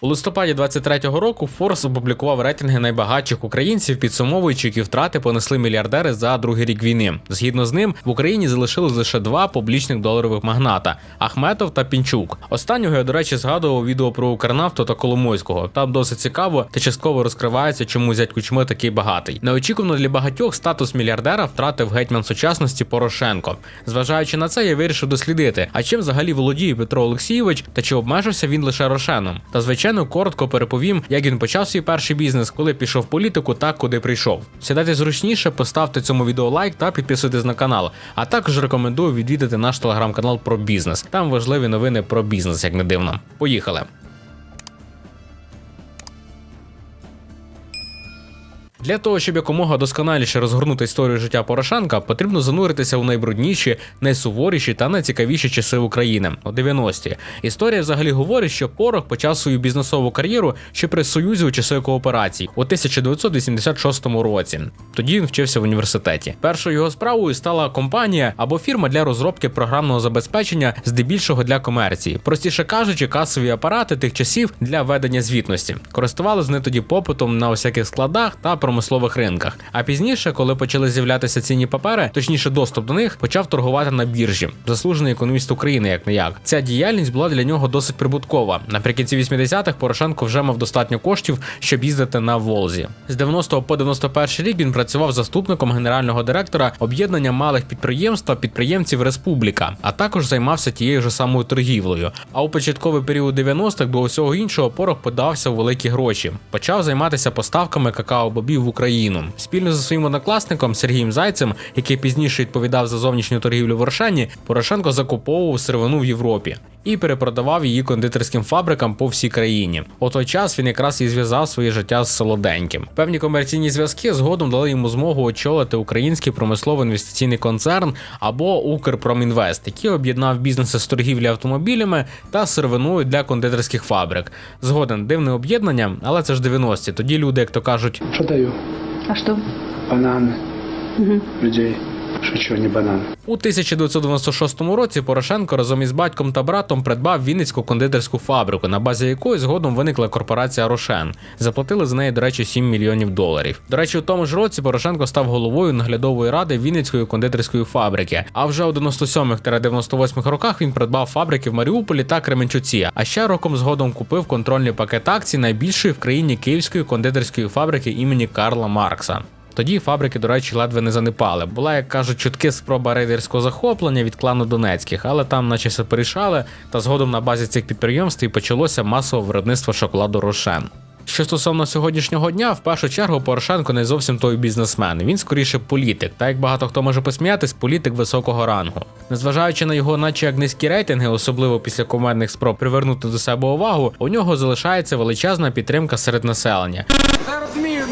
У листопаді 23-го року Forbes опублікував рейтинги найбагатших українців, підсумовуючи, які втрати понесли мільярдери за другий рік війни. Згідно з ним, в Україні залишилось лише два публічних доларових магната Ахметов та Пінчук. Останнього я, до речі, згадував відео про Укрнафту та Коломойського. Там досить цікаво та частково розкривається, чому зять Кучми такий багатий. Неочікувано для багатьох статус мільярдера втратив гетьман сучасності Порошенко. Зважаючи на це, я вирішив дослідити, а чим взагалі володіє Петро Олексійович та чи обмежився він лише Рошеном. Та звичайно коротко переповім, як він почав свій перший бізнес, коли пішов в політику та куди прийшов. Сідайте зручніше, поставте цьому відео лайк та підписуйтесь на канал. А також рекомендую відвідати наш телеграм-канал про бізнес. Там важливі новини про бізнес, як не дивно. Поїхали. Для того, щоб якомога досконаліше розгорнути історію життя Порошенка, потрібно зануритися у найбрудніші, найсуворіші та найцікавіші часи України у 90-ті. Історія взагалі говорить, що Порох почав свою бізнесову кар'єру ще при союзі у часи кооперації у 1986 році. Тоді він вчився в університеті. Першою його справою стала компанія або фірма для розробки програмного забезпечення, здебільшого для комерції. Простіше кажучи, касові апарати тих часів для ведення звітності. Користувалися вони тоді попитом на усяких складах та промислових ринках. А пізніше, коли почали з'являтися цінні папери, точніше доступ до них, почав торгувати на біржі. Заслужений економіст України, як не як. Ця діяльність була для нього досить прибуткова. Наприкінці 80-х Порошенко вже мав достатньо коштів, щоб їздити на Волзі. З 90 по 91 рік він працював заступником генерального директора об'єднання малих підприємств та підприємців Республіка, а також займався тією ж самою торгівлею. А у початковий період 90-х до усього іншого порох подався у великі гроші. Почав займатися поставками какао-бобів в Україну. Спільно зі своїм однокласником Сергієм Зайцем, який пізніше відповідав за зовнішню торгівлю в Оршані, Порошенко закуповував сировину в Європі і перепродавав її кондитерським фабрикам по всій країні. У той час він якраз і зв'язав своє життя з солоденьким. Певні комерційні зв'язки згодом дали йому змогу очолити український промислово-інвестиційний концерн або Укрпромінвест, який об'єднав бізнеси з торгівлі автомобілями та сировиною для кондитерських фабрик. Згоден дивне об'єднання, але це ж 90-ті. Тоді люди, як то кажуть, Что даю? А что? Бананы Мгм. людей. Шучу, не банан. У 1996 році Порошенко разом із батьком та братом придбав Вінницьку кондитерську фабрику, на базі якої згодом виникла корпорація Рошен. Заплатили за неї, до речі, 7 мільйонів доларів. До речі, у тому ж році Порошенко став головою наглядової ради Вінницької кондитерської фабрики. А вже у 97-98 роках він придбав фабрики в Маріуполі та Кременчуці. А ще роком згодом купив контрольний пакет акцій найбільшої в країні київської кондитерської фабрики імені Карла Маркса. Тоді фабрики, до речі, ледве не занепали. Була, як кажуть, чутки спроба рейдерського захоплення від клану Донецьких, але там, наче все порішали, та згодом на базі цих підприємств і почалося масове виробництво шоколаду Рошен. Що стосовно сьогоднішнього дня, в першу чергу Порошенко не зовсім той бізнесмен. Він скоріше політик. Та як багато хто може посміятись, політик високого рангу. Незважаючи на його, наче як низькі рейтинги, особливо після командних спроб привернути до себе увагу, у нього залишається величезна підтримка серед населення.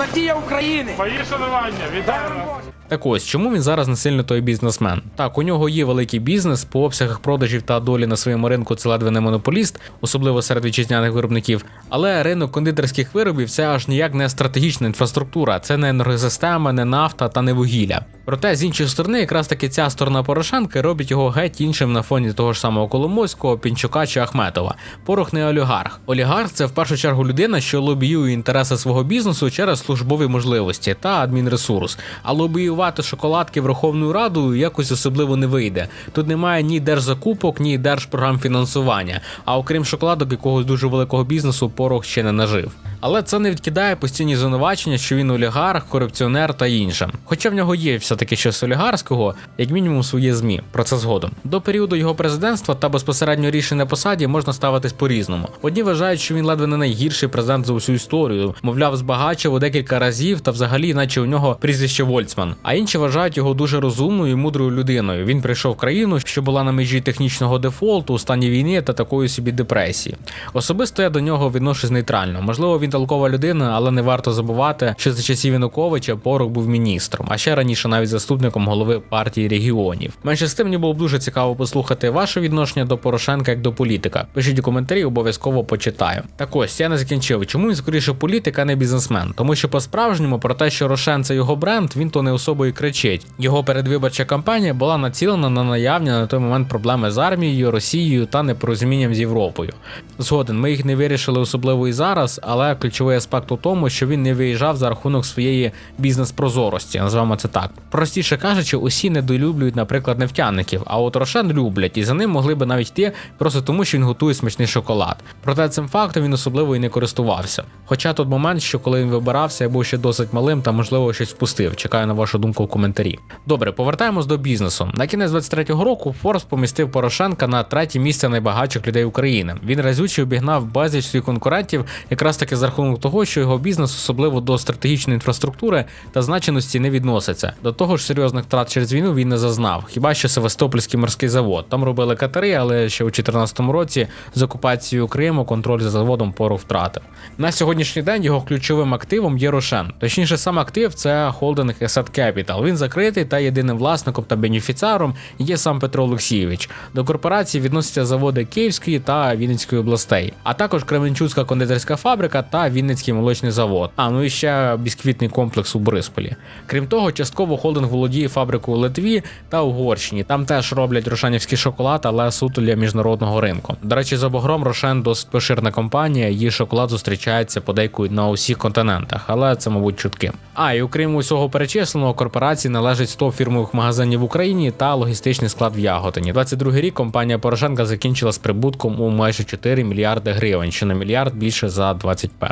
Надія України. Мої шанування, вітаю вас. Так ось, чому він зараз не сильно той бізнесмен? Так, у нього є великий бізнес по обсягах продажів та долі на своєму ринку. Це ледве не монополіст, особливо серед вітчизняних виробників. Але ринок кондитерських виробів це аж ніяк не стратегічна інфраструктура, це не енергосистема, не нафта та не вугілля. Проте з іншої сторони, якраз таки ця сторона Порошенка робить його геть іншим на фоні того ж самого Коломойського, Пінчука чи Ахметова. Порох не олігарх. Олігарх це в першу чергу людина, що лобіює інтереси свого бізнесу через службові можливості та адмінресурс. А лобіювати шоколадки Верховною Радою якось особливо не вийде. Тут немає ні держзакупок, ні держпрограм фінансування. А окрім шоколадок, якогось дуже великого бізнесу порох ще не нажив. Але це не відкидає постійні звинувачення, що він олігарх, корупціонер та інше. Хоча в нього є все-таки щось олігарського, як мінімум своє змі. Про це згодом. До періоду його президентства та безпосередньо рішень на посаді можна ставитись по-різному. Одні вважають, що він ледве не найгірший президент за усю історію, мовляв, збагачив у декілька разів та взагалі, наче у нього прізвище Вольцман. А інші вважають його дуже розумною і мудрою людиною. Він прийшов в країну, що була на межі технічного дефолту, у стані війни та такої собі депресії. Особисто я до нього відношусь нейтрально. Можливо, він толкова людина, але не варто забувати, що за часів Януковича Порук був міністром, а ще раніше навіть заступником голови партії регіонів. Менше з тим мені було б дуже цікаво послухати ваше відношення до Порошенка як до політика. Пишіть у коментарі, обов'язково почитаю. Так ось я не закінчив. Чому він скоріше політик, а не бізнесмен? Тому що по-справжньому про те, що Рошен це його бренд, він то не особо і кричить. Його передвиборча кампанія була націлена на наявні на той момент проблеми з армією, Росією та непорозумінням з Європою. Згоден, ми їх не вирішили особливо і зараз, але ключовий аспект у тому, що він не виїжджав за рахунок своєї бізнес-прозорості, називаємо це так. Простіше кажучи, усі недолюблюють, наприклад, нефтяників, а от Рошен люблять, і за ним могли би навіть йти просто тому, що він готує смачний шоколад. Проте цим фактом він особливо і не користувався. Хоча тут момент, що коли він вибирався, я був ще досить малим та можливо щось впустив. Чекаю на вашу думку в коментарі. Добре, повертаємось до бізнесу. На кінець 23-го року Форбс помістив Порошенка на третє місце найбагатших людей України. Він разюче обігнав безліч своїх конкурентів, якраз таки за рахунок того, що його бізнес, особливо до стратегічної інфраструктури та значеності, не відноситься. До того ж, серйозних втрат через війну він не зазнав. Хіба що Севастопольський морський завод. Там робили катери, але ще у 2014 році з окупацією Криму контроль за заводом пору втратив. На сьогоднішній день його ключовим активом є Рошен. Точніше, сам актив це холдинг Asset Capital. Він закритий та єдиним власником та бенефіціаром є сам Петро Олексійович. До корпорації відносяться заводи Київської та Вінницької областей, а також Кременчуцька кондитерська фабрика та Вінницький молочний завод. А ну і ще бісквітний комплекс у Борисполі. Крім того, частково холдинг володіє фабрикою Литві та Угорщині. Там теж роблять рошенівський шоколад, але суто для міжнародного ринку. До речі, за Богром Рошен досить поширена компанія. Її шоколад зустрічається подейкують на усіх континентах, але це, мабуть, чутки. А і окрім усього перечисленого, корпорації належить 100 фірмових магазинів в Україні та логістичний склад в Яготині. 22 рік компанія Порошенка закінчила з прибутком у майже 4 мільярди гривень, що на мільярд більше за 21.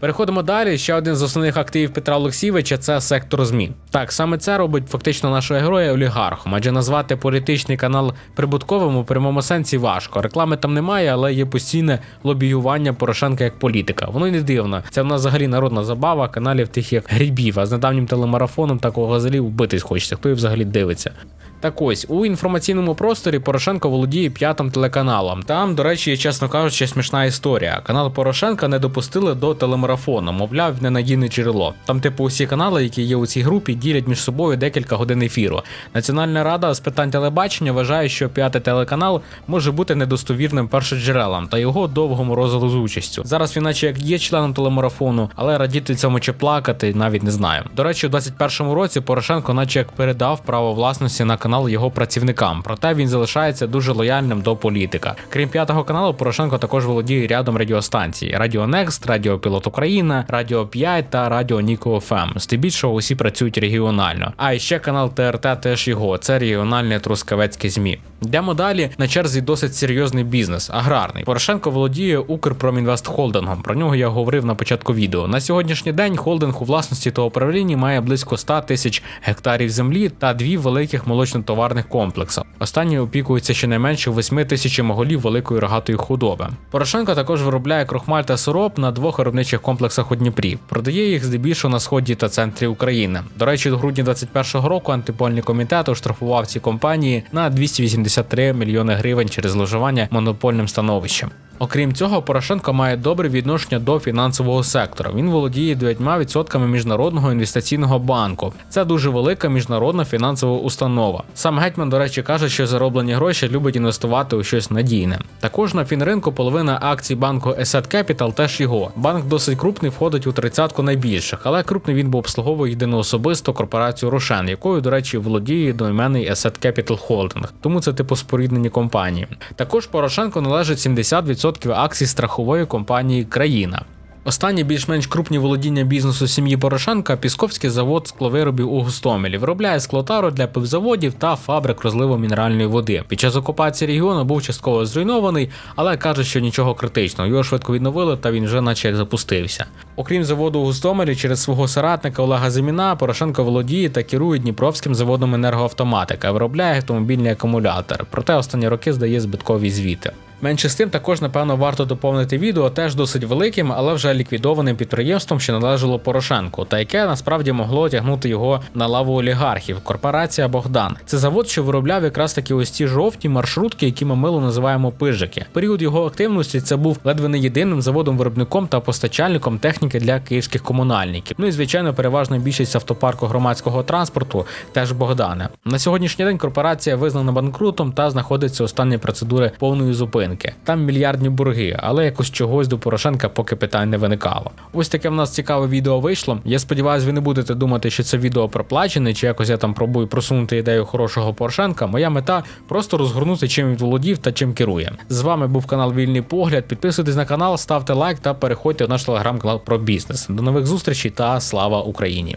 Переходимо далі. Ще один з основних активів Петра Олексійовича це сектор ЗМІ. Так, саме це робить фактично нашого героя олігархом, адже назвати політичний канал прибутковим у прямому сенсі важко. Реклами там немає, але є постійне лобіювання Порошенка як політика. Воно й не дивно. Це в нас взагалі народна забава, каналів тих як грибів, а з недавнім телемарафоном такого газелів вбитись хочеться. Хто і взагалі дивиться. Так ось у інформаційному просторі Порошенко володіє п'ятим телеканалом. Там, до речі, чесно кажучи, смішна історія. Канал Порошенка не допустили до телемарафону, мовляв, ненадійне джерело. Там, типу, усі канали, які є у цій групі, ділять між собою декілька годин ефіру. Національна рада з питань телебачення вважає, що п'ятий телеканал може бути недостовірним першоджерелом та його довгому розгляду з участю. Зараз він, наче як є членом телемарафону, але радіти цьому чи плакати навіть не знаю. До речі, у 21-му році Порошенко, наче як передав право власності на канал його працівникам, проте він залишається дуже лояльним до політика. Крім п'ятого каналу, Порошенко також володіє рядом радіостанцій: Радіо Некст, Радіо Пілот Україна, Радіо 5 та Радіо Ніко ФМ. Здебільшого усі працюють регіонально. А ще канал ТРТ теж його. Це регіональне трускавецьке змі. Йдемо далі. На черзі досить серйозний бізнес, аграрний. Порошенко володіє Укрпромінвест холдингом. Про нього я говорив на початку відео. На сьогоднішній день холдинг у власності та управлінні має близько 100 тисяч гектарів землі та дві великих молочно-товарних комплекси. Останні опікуються щонайменше 8 тисячами голів великої рогатої худоби. Порошенко також виробляє крохмаль та сироп на двох виробничих комплексах у Дніпрі. Продає їх здебільшого на сході та центрі України. До речі, до грудня 2021 року антипольний комітет оштрафував ці компанії на 283 мільйони гривень через зловживання монопольним становищем. Окрім цього, Порошенко має добре відношення до фінансового сектора. Він володіє 9% міжнародного інвестиційного банку. Це дуже велика міжнародна фінансова установа. Сам гетьман, до речі, каже, що зароблені гроші любить інвестувати у щось надійне. Також на фінринку половина акцій банку Asset Capital теж його. Банк досить крупний, входить у тридцятку найбільших, але крупний він бо обслуговує єдину особисто корпорацію Рошен, якою, до речі, володіє доіменний Asset Capital Holding. Тому це типу споріднені компанії. Також Порошенко належить 70% акцій страхової компанії Країна. Останні більш-менш крупні володіння бізнесу сім'ї Порошенка Пісковський завод скловиробів у Гостомелі виробляє склотару для пивзаводів та фабрик розливу мінеральної води. Під час окупації регіону був частково зруйнований, але каже, що нічого критичного. Його швидко відновили та він вже наче як запустився. Окрім заводу у Гостомелі, через свого соратника Олега Зиміна Порошенко володіє та керує Дніпровським заводом енергоавтоматика, виробляє автомобільний акумулятор. Проте останні роки здає збиткові звіти. Менше з тим, також напевно варто доповнити відео теж досить великим, але вже ліквідованим підприємством, що належало Порошенку, та яке насправді могло тягнути його на лаву олігархів. Корпорація Богдан. Це завод, що виробляв якраз такі ось ці жовті маршрутки, які ми мило називаємо пижики. Період його активності це був ледве не єдиним заводом-виробником та постачальником техніки для київських комунальників. Ну і звичайно, переважна більшість автопарку громадського транспорту теж Богдане. На сьогоднішній день корпорація визнана банкрутом та знаходиться у стані процедури повної зупинки. Там мільярдні борги, але якось чогось до Порошенка поки питань не виникало. Ось таке в нас цікаве відео вийшло. Я сподіваюся, ви не будете думати, що це відео проплачене, чи якось я там пробую просунути ідею хорошого Порошенка. Моя мета просто розгорнути, чим він володів та чим керує. З вами був канал Вільний Погляд. Підписуйтесь на канал, ставте лайк та переходьте в наш телеграм-канал про бізнес. До нових зустрічей та слава Україні!